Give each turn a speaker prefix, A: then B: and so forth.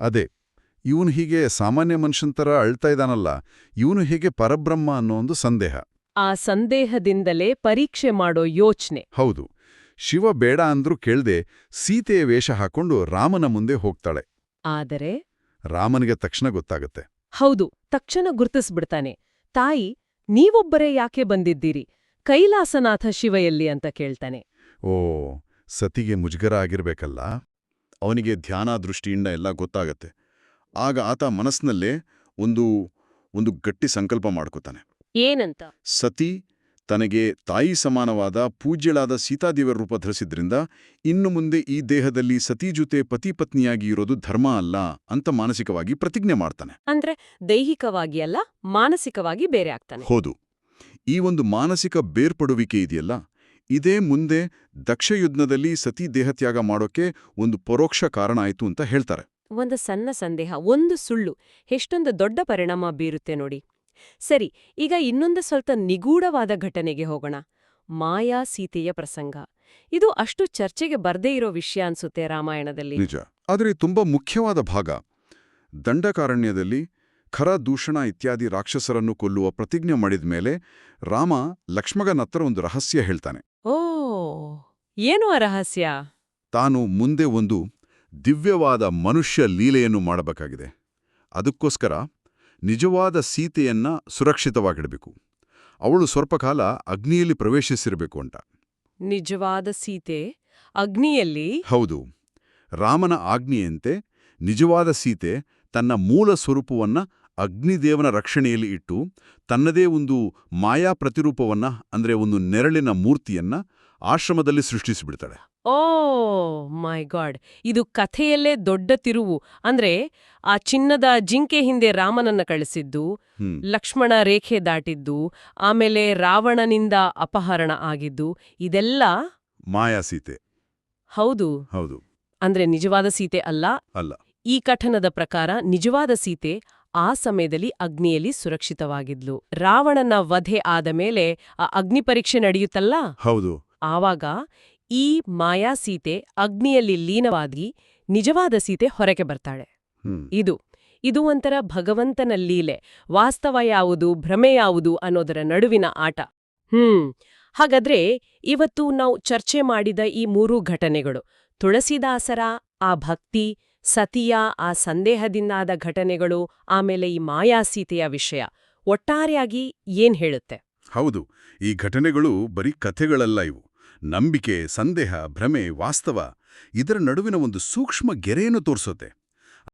A: ಅದೇ ಇವನು ಹೀಗೆ ಸಾಮಾನ್ಯ ಮನುಷ್ಯನ ಥರ ಅಳ್ತಾ ಇದ್ದಾನಲ್ಲ ಇವನು ಹೀಗೆ ಪರಬ್ರಹ್ಮ ಅನ್ನೋ ಒಂದು ಸಂದೇಹ.
B: ಆ ಸಂದೇಹದಿಂದಲೇ ಪರೀಕ್ಷೆ ಮಾಡೋ ಯೋಚನೆ.
A: ಹೌದು ಶಿವ ಬೇಡ ಅಂದ್ರೂ ಕೇಳ್ದೆ ಸೀತೆಯ ವೇಷ ಹಾಕೊಂಡು ರಾಮನ ಮುಂದೆ ಹೋಗ್ತಾಳೆ.
B: ಆದರೆ?
A: ರಾಮನಿಗೆ ತಕ್ಷಣ ಗೊತ್ತಾಗತ್ತೆ.
B: ಹೌದು ತಕ್ಷಣ ಗುರ್ತಿಸ್ಬಿಡ್ತಾನೆ. ತಾಯಿ ನೀವೊಬ್ಬರೇ ಯಾಕೆ ಬಂದಿದ್ದೀರಿ? ಕೈಲಾಸನಾಥ ಶಿವ ಎಲ್ಲಿ ಅಂತ ಕೇಳ್ತಾನೆ.
A: ಓ ಸತಿಗೆ ಮುಜುಗರ ಆಗಿರ್ಬೇಕಲ್ಲ.
C: ಅವನಿಗೆ ಧ್ಯಾನ ದೃಷ್ಟಿಯಿಂದ ಎಲ್ಲ ಗೊತ್ತಾಗತ್ತೆ. ಆಗ ಆತ ಮನಸ್ಸಿನಲ್ಲೇ ಒಂದು ಒಂದು ಗಟ್ಟಿ ಸಂಕಲ್ಪ ಮಾಡ್ಕೋತಾನೆ.
B: ಏನಂತ?
C: ಸತಿ ತನಗೆ ತಾಯಿ ಸಮಾನವಾದ ಪೂಜ್ಯಳಾದ ಸೀತಾದೇವರ ರೂಪ ಧರಿಸಿದ್ರಿಂದ ಇನ್ನು ಮುಂದೆ ಈ ದೇಹದಲ್ಲಿ ಸತಿ ಜೊತೆ ಪತಿ ಪತ್ನಿಯಾಗಿ ಇರೋದು ಧರ್ಮ ಅಲ್ಲ ಅಂತ ಮಾನಸಿಕವಾಗಿ ಪ್ರತಿಜ್ಞೆ ಮಾಡ್ತಾನೆ.
B: ಅಂದ್ರೆ ದೈಹಿಕವಾಗಿ ಅಲ್ಲ ಮಾನಸಿಕವಾಗಿ ಬೇರೆ ಆಗ್ತಾನೆ.
C: ಹೌದು. ಈ ಒಂದು ಮಾನಸಿಕ ಬೇರ್ಪಡುವಿಕೆ ಇದೆಯಲ್ಲ ಇದೇ ಮುಂದೆ ದಕ್ಷಯುದ್ಧದಲ್ಲಿ ಸತಿ ದೇಹತ್ಯಾಗ ಮಾಡೋಕೆ ಒಂದು ಪರೋಕ್ಷ ಕಾರಣ ಆಯಿತು ಅಂತ ಹೇಳ್ತಾರೆ.
B: ಒಂದು ಸಣ್ಣ ಸಂದೇಹ ಒಂದು ಸುಳ್ಳು ಎಷ್ಟೊಂದು ದೊಡ್ಡ ಪರಿಣಾಮ ಬೀರುತ್ತೆ ನೋಡಿ. ಸರಿ ಈಗ ಇನ್ನೊಂದು ಸ್ವಲ್ಪ ನಿಗೂಢವಾದ ಘಟನೆಗೆ ಹೋಗೋಣ. ಮಾಯಾ ಸೀತೆಯ ಪ್ರಸಂಗ. ಇದು ಅಷ್ಟು ಚರ್ಚೆಗೆ ಬರ್ದೇ ಇರೋ ವಿಷಯ ಅನ್ಸುತ್ತೆ ರಾಮಾಯಣದಲ್ಲಿ.
C: ನಿಜ. ಆದರೆ ತುಂಬಾ ಮುಖ್ಯವಾದ ಭಾಗ. ದಂಡಕಾರಣ್ಯದಲ್ಲಿ ಖರ ದೂಷಣ ಇತ್ಯಾದಿ ರಾಕ್ಷಸರನ್ನು ಕೊಲ್ಲುವ ಪ್ರತಿಜ್ಞೆ ಮಾಡಿದ ಮೇಲೆ ರಾಮ ಲಕ್ಷ್ಮಗನತ್ರ ಒಂದು ರಹಸ್ಯ ಹೇಳ್ತಾನೆ.
B: ಓ ಏನು ಆ ರಹಸ್ಯ?
C: ತಾನು ಮುಂದೆ ಒಂದು ದಿವ್ಯವಾದ ಮನುಷ್ಯ ಲೀಲೆಯನ್ನು ಮಾಡಬೇಕಾಗಿದೆ. ಅದಕ್ಕೋಸ್ಕರ ನಿಜವಾದ ಸೀತೆಯನ್ನ ಸುರಕ್ಷಿತವಾಗಿಡಬೇಕು. ಅವಳು ಸ್ವಲ್ಪ ಕಾಲ ಅಗ್ನಿಯಲ್ಲಿ ಪ್ರವೇಶಿಸಿರಬೇಕು ಅಂತ.
B: ನಿಜವಾದ ಸೀತೆ? ಅಗ್ನಿಯಲ್ಲಿ?
C: ಹೌದು. ರಾಮನ ಆಜ್ಞೆಯಂತೆ ನಿಜವಾದ ಸೀತೆ ತನ್ನ ಮೂಲ ಸ್ವರೂಪವನ್ನ ಅಗ್ನಿದೇವನ ರಕ್ಷಣೆಯಲ್ಲಿ ಇಟ್ಟು ತನ್ನದೇ ಒಂದು ಮಾಯಾ ಪ್ರತಿರೂಪವನ್ನ ಅಂದ್ರೆ ಒಂದು ನೆರಳಿನ ಮೂರ್ತಿಯನ್ನ ಆಶ್ರಮದಲ್ಲಿ ಸೃಷ್ಟಿಸಿಬಿಡ್ತಾಳೆ.
B: ಓ ಮೈ ಗಾಡ್. ಇದು ಕಥೆಯಲ್ಲೇ ದೊಡ್ಡ ತಿರುವು. ಅಂದ್ರೆ ಆ ಚಿನ್ನದ ಜಿಂಕೆ ಹಿಂದೆ ರಾಮನನ್ನ ಕಳಿಸಿದ್ದು ಲಕ್ಷ್ಮಣ ರೇಖೆ ದಾಟಿದ್ದು ಆಮೇಲೆ ರಾವಣನಿಂದ ಅಪಹರಣ ಆಗಿದ್ದು ಇದೆಲ್ಲ
C: ಮಾಯಾ ಸೀತೆ.
B: ಹೌದು.
C: ಹೌದು.
B: ಅಂದ್ರೆ ನಿಜವಾದ ಸೀತೆ ಅಲ್ಲ.
C: ಅಲ್ಲ.
B: ಈ ಕಠನದ ಪ್ರಕಾರ ನಿಜವಾದ ಸೀತೆ ಆ ಸಮಯದಲ್ಲಿ ಅಗ್ನಿಯಲ್ಲಿ ಸುರಕ್ಷಿತವಾಗಿದ್ಲು. ರಾವಣನ ವಧೆ ಆದ ಮೇಲೆ ಆ ಅಗ್ನಿ ಪರೀಕ್ಷೆ ನಡೆಯುತ್ತಲ್ಲ?
C: ಹೌದು.
B: ಆವಾಗ ಈ ಮಾಯಾ ಸೀತೆ ಅಗ್ನಿಯಲ್ಲಿ ಲೀನವಾಗಿ ನಿಜವಾದ ಸೀತೆ ಹೊರಗೆ ಬರ್ತಾಳೆ. ಇದು ಇದು ಒಂಥರ ಭಗವಂತನ ಲೀಲೆ. ವಾಸ್ತವ ಯಾವುದು ಭ್ರಮೆ ಯಾವುದು ಅನ್ನೋದರ ನಡುವಿನ ಆಟ. ಹ್ಮ್. ಹಾಗಾದ್ರೆ ಇವತ್ತು ನಾವು ಚರ್ಚೆ ಮಾಡಿದ ಈ ಮೂರೂ ಘಟನೆಗಳು ತುಳಸಿದಾಸರ ಆ ಭಕ್ತಿ ಸತಿಯ ಆ ಸಂದೇಹದಿಂದಾದ ಘಟನೆಗಳು, ಆಮೇಲೆ ಈ ಮಾಯಾಸೀತೆಯ ವಿಷಯ, ಒಟ್ಟಾರೆಯಾಗಿ ಏನ್ ಹೇಳುತ್ತೆ?
C: ಹೌದು, ಈ ಘಟನೆಗಳು ಬರೀ ಕಥೆಗಳಲ್ಲ ಇವು. ನಂಬಿಕೆ, ಸಂದೇಹ, ಭ್ರಮೆ, ವಾಸ್ತವ, ಇದರ ನಡುವಿನ ಒಂದು ಸೂಕ್ಷ್ಮ ಗೆರೆಯನ್ನು ತೋರಿಸುತ್ತೆ.